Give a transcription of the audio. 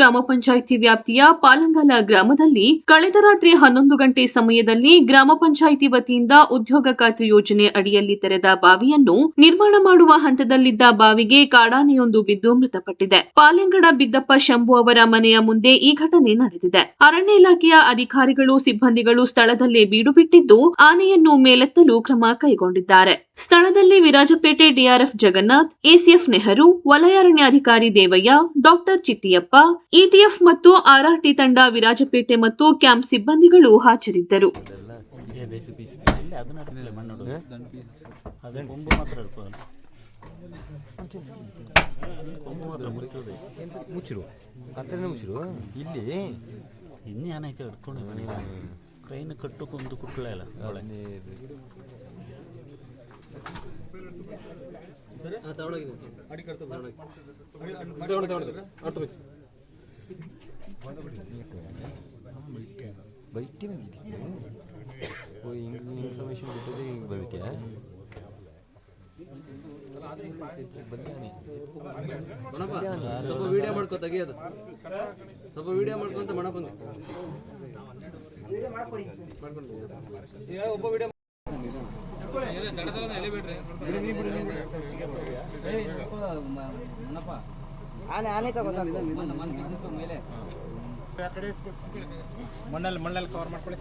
ಗ್ರಾಮ ಪಂಚಾಯಿತಿ ವ್ಯಾಪ್ತಿಯ ಪಾಲಂಗಲ ಗ್ರಾಮದಲ್ಲಿ ಕಳೆದ ರಾತ್ರಿ ಹನ್ನೊಂದು ಗಂಟೆ ಸಮಯದಲ್ಲಿ ಗ್ರಾಮ ಪಂಚಾಯಿತಿ ವತಿಯಿಂದ ಉದ್ಯೋಗ ಖಾತ್ರಿ ಯೋಜನೆ ಅಡಿಯಲ್ಲಿ ತೆರೆದ ಬಾವಿಯನ್ನು ನಿರ್ಮಾಣ ಮಾಡುವ ಹಂತದಲ್ಲಿದ್ದ ಬಾವಿಗೆ ಕಾಡಾನೆಯೊಂದು ಬಿದ್ದು ಮೃತಪಟ್ಟಿದೆ. ಪಾಲೆಂಗಡ ಬಿದ್ದಪ್ಪ ಶಂಭು ಅವರ ಮನೆಯ ಮುಂದೆ ಈ ಘಟನೆ ನಡೆದಿದೆ. ಅರಣ್ಯ ಇಲಾಖೆಯ ಅಧಿಕಾರಿಗಳು, ಸಿಬ್ಬಂದಿಗಳು ಸ್ಥಳದಲ್ಲೇ ಬೀಡು ಬಿಟ್ಟಿದ್ದು ಆನೆಯನ್ನು ಮೇಲೆತ್ತಲು ಕ್ರಮ ಕೈಗೊಂಡಿದ್ದಾರೆ. ಸ್ಥಳದಲ್ಲಿ ವಿರಾಜಪೇಟೆ ಡಿಆರ್ಎಫ್ ಜಗನ್ನಾಥ್, ಎಸಿಎಫ್ ನೆಹರು, ವಲಯ ಅರಣ್ಯಾಧಿಕಾರಿ ದೇವಯ್ಯ, ಡಾಕ್ಟರ್ ಚಿಟ್ಟಿಯಪ್ಪ ಇಟಿಎಫ್ ಮತ್ತು ಆರ್ಆರ್ಟಿ ತಂಡ ವಿರಾಜಪೇಟೆ ಮತ್ತು ಕ್ಯಾಂಪ್ ಸಿಬ್ಬಂದಿಗಳು ಹಾಜರಿದ್ದರು. ಬೇಸಿ ಪೀಸ್ ಇಲ್ಲಿ ಅದನ್ನ ಅಡಿಕೆ ಅಡಿಕೆ ಅಡಿಕೆ ಅಡಿಕೆ ಮಾತ್ರ ಬೈಟಿ ಓ ಹಿಂಗೆ ಇನ್ಫಾರ್ಮೇಶನ್ ಕೊಟ್ಟದೆ ಹಿಂಗೆ ಸ್ವಲ್ಪ ವಿಡಿಯೋ ಮಾಡ್ಕೊ ತೆಗಿಯೋದು ಸ್ವಲ್ಪ ವಿಡಿಯೋ ಮಾಡ್ಕೊಂತ ಮಣಪಂಗೆ ಆನೆ ಆನೆ ತಗೋ ಸಾಕು ಮಣ್ಣಲ್ಲಿ ಮಣ್ಣಲ್ಲಿ ಕವರ್ ಮಾಡ್ಕೊಳ್ಳಿ.